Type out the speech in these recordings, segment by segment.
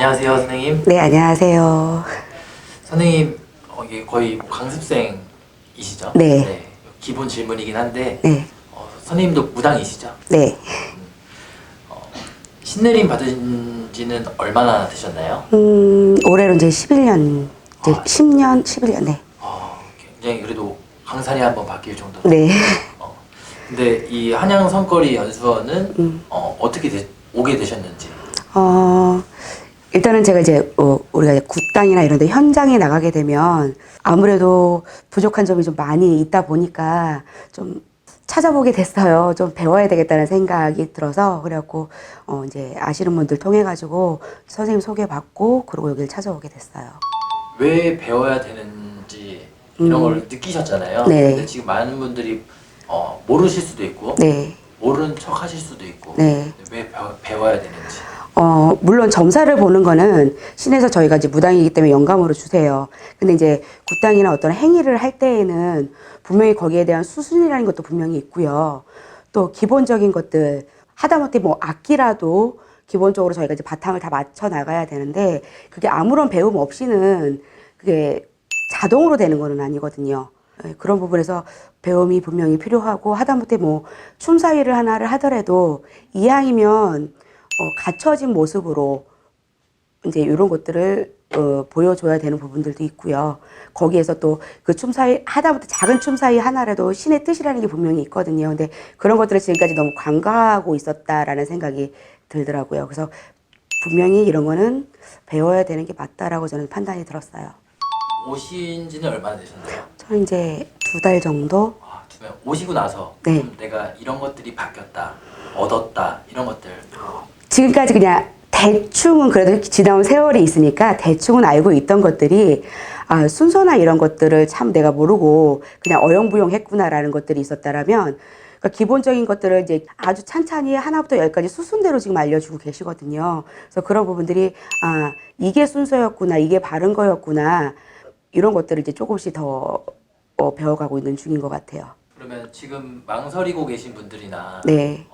안녕하세요, 선생님. 네, 안녕하세요. 선생님, 어, 이게 거의 뭐 강습생이시죠? 네. 기본 질문이긴 한데, 네, 어, 선생님도 무당이시죠? 네. 신내림 받은 지는 얼마나 되셨나요? 음, 올해로 이제 11년, 이제 아. 10년, 11년, 네. 어, 굉장히 그래도 강산이 한번 바뀔 정도로. 네. 어, 근데 이 한양 성거리 연수원은 음. 어, 어떻게 되- 오게 되셨는지. 어, 일단은 제가 이제, 어, 우리가 이제 국당이나 이런 데 현장에 나가게 되면 아무래도 부족한 점이 좀 많이 있다 보니까 좀 찾아보게 됐어요. 좀 배워야 되겠다는 생각이 들어서 그래갖고, 어, 이제 아시는 분들 통해 가지고 선생님 소개받고 그러고 여기를 찾아오게 됐어요. 왜 배워야 되는지 이런 음. 걸 느끼셨잖아요. 네. 근데 지금 많은 분들이 어, 모르실 수도 있고 네. 모르는 척 하실 수도 있고 네. 왜 배워, 배워야 되는지. 어, 물론 점사를 보는 거는 신에서 저희가 이제 무당이기 때문에 영감으로 주세요. 근데 이제 굿당이나 어떤 행위를 할 때에는 분명히 거기에 대한 수순이라는 것도 분명히 있고요. 또 기본적인 것들, 하다못해 뭐 악기라도 기본적으로 저희가 이제 바탕을 다 맞춰 나가야 되는데 그게 아무런 배움 없이는 그게 자동으로 되는 거는 아니거든요. 예, 그런 부분에서 배움이 분명히 필요하고 하다못해 뭐 춤사위를 하나를 하더라도 이왕이면 어, 갖춰진 모습으로 이제 이런 것들을 어, 보여줘야 되는 부분들도 있고요. 거기에서 또 그 춤사위 하다못해 작은 춤사위 하나라도 신의 뜻이라는 게 분명히 있거든요. 근데 그런 것들을 지금까지 너무 관과하고 있었다라는 생각이 들더라고요. 그래서 분명히 이런 거는 배워야 되는 게 맞다라고 저는 판단이 들었어요. 오신 지는 얼마나 되셨나요? 저는 이제 두 달 정도 아, 두면 오시고 나서 네. 좀 내가 이런 것들이 바뀌었다, 얻었다 이런 것들. 지금까지 그냥 대충은 그래도 지나온 세월이 있으니까 대충은 알고 있던 것들이 아, 순서나 이런 것들을 참 내가 모르고 그냥 어영부영 했구나라는 것들이 있었다라면 그러니까 기본적인 것들을 이제 아주 찬찬히 하나부터 열까지 수순대로 지금 알려주고 계시거든요. 그래서 그런 부분들이 아, 이게 순서였구나, 이게 바른 거였구나, 이런 것들을 이제 조금씩 더 어, 배워가고 있는 중인 것 같아요. 그러면 지금 망설이고 계신 분들이나 네.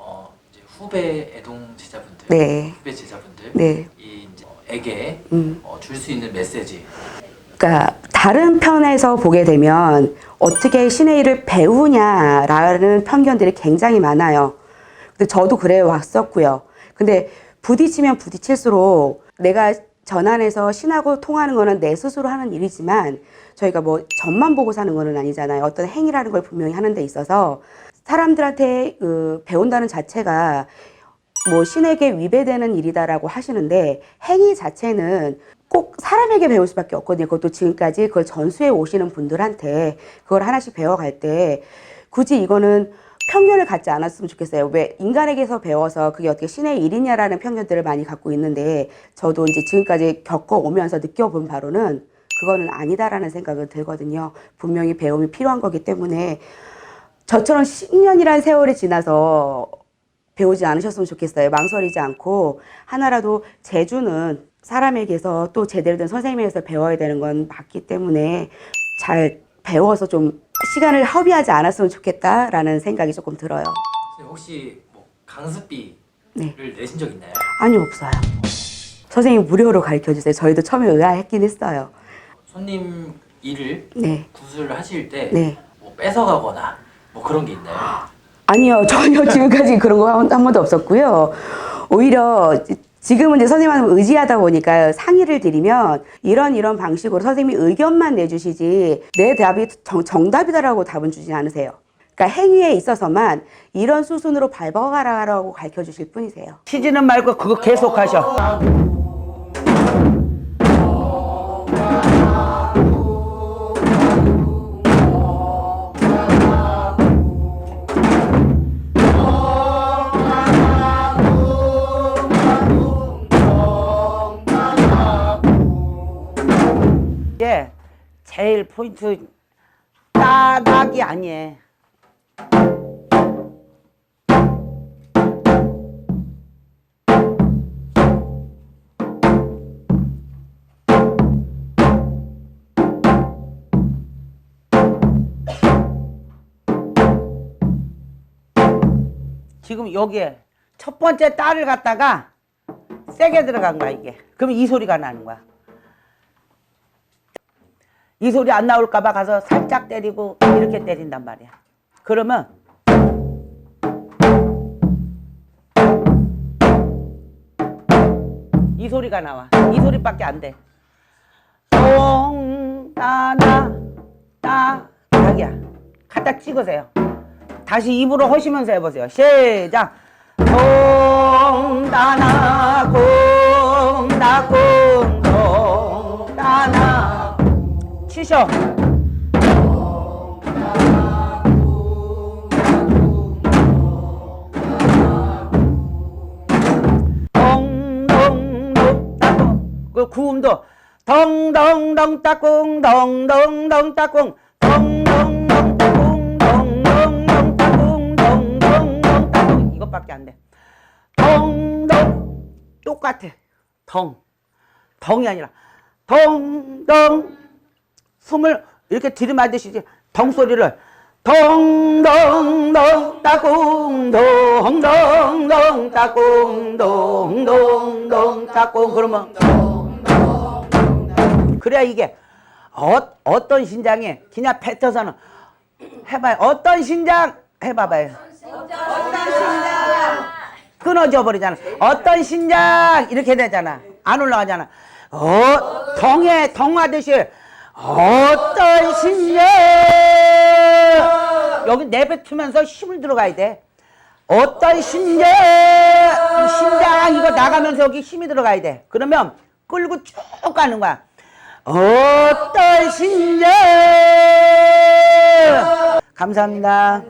후배 애동 제자분들, 네. 후배 제자분들, 네. 이 이제 에게 음. 어, 줄 수 있는 메시지. 그러니까 다른 편에서 보게 되면 어떻게 신의 일을 배우냐라는 편견들이 굉장히 많아요. 근데 저도 그래 왔었고요. 근데 부딪히면 부딪힐수록 내가 전환해서 신하고 통하는 거는 내 스스로 하는 일이지만 저희가 뭐 점만 보고 사는 거는 아니잖아요. 어떤 행위라는 걸 분명히 하는 데 있어서 사람들한테 그 배운다는 자체가 뭐 신에게 위배되는 일이다라고 하시는데 행위 자체는 꼭 사람에게 배울 수밖에 없거든요. 그것도 지금까지 그걸 전수해 오시는 분들한테 그걸 하나씩 배워갈 때 굳이 이거는 편견을 갖지 않았으면 좋겠어요. 왜 인간에게서 배워서 그게 어떻게 신의 일이냐라는 편견들을 많이 갖고 있는데 저도 이제 지금까지 겪어오면서 느껴본 바로는 그거는 아니다라는 생각은 들거든요. 분명히 배움이 필요한 거기 때문에 저처럼 10년이란 세월이 지나서 배우지 않으셨으면 좋겠어요. 망설이지 않고 하나라도 재주는 사람에게서 또 제대로 된 선생님에게서 배워야 되는 건 맞기 때문에 잘 배워서 좀 시간을 허비하지 않았으면 좋겠다라는 생각이 조금 들어요. 선생님 혹시 뭐 강습비를 네. 내신 적 있나요? 아니 없어요. 선생님 무료로 가르쳐 주세요. 저희도 처음에 의아했긴 했어요. 손님 일을 네. 구슬을 하실 때 네. 뭐 뺏어가거나 뭐 그런 게 있나요? 아니요, 전혀 지금까지 그런 거 한 번도 없었고요. 오히려 지금은 이제 선생님한테 의지하다 보니까 상의를 드리면 이런 이런 방식으로 선생님이 의견만 내주시지 내 답이 정, 정답이다라고 답은 주지 않으세요. 그러니까 행위에 있어서만 이런 수순으로 밟아가라고 가르쳐 주실 뿐이세요. 치지는 말고 그거 계속 하셔. 제일 포인트 따닥이 아니에요. 지금 여기에 첫 번째 딸을 갖다가 세게 들어간 거야 이게. 그러면 이 소리가 나는 거야. 이 소리 안 나올까봐 가서 살짝 때리고 이렇게 때린단 말이야. 그러면 이 소리가 나와. 이 소리밖에 안 돼. 동, 따나, 따, 자기야. 갖다 찍으세요. 다시 입으로 하시면서 해보세요. 시작. 동, 따나, 공, 나, 공, 치셔. 덩덩덩 따꿍. 그 구음도 덩덩덩 따꿍 덩덩덩 따꿍 덩덩덩 따꿍. 덩덩덩 따꿍 덩덩덩 따꿍. 이것밖에 안돼. 덩덩 똑같아. 덩. 덩이 아니라 덩덩 숨을 이렇게 들이마시지 덩 소리를 덩덩덩 따꿍 덩덩덩 따꿍 덩덩덩 따꿍 그러면 그래야 이게 어, 어떤 신장에 그냥 뱉어서는 해봐요. 어떤 신장? 해봐봐요. 끊어져 버리잖아. 어떤 신장? 이렇게 되잖아. 안 올라가잖아. 어 덩에 덩하듯이 어떤 신장 여기 내뱉으면서 힘을 들어가야 돼. 어떤 이 신장 이거 나가면서 여기 힘이 들어가야 돼. 그러면 끌고 쭉 가는 거야. 어떤 신장 감사합니다.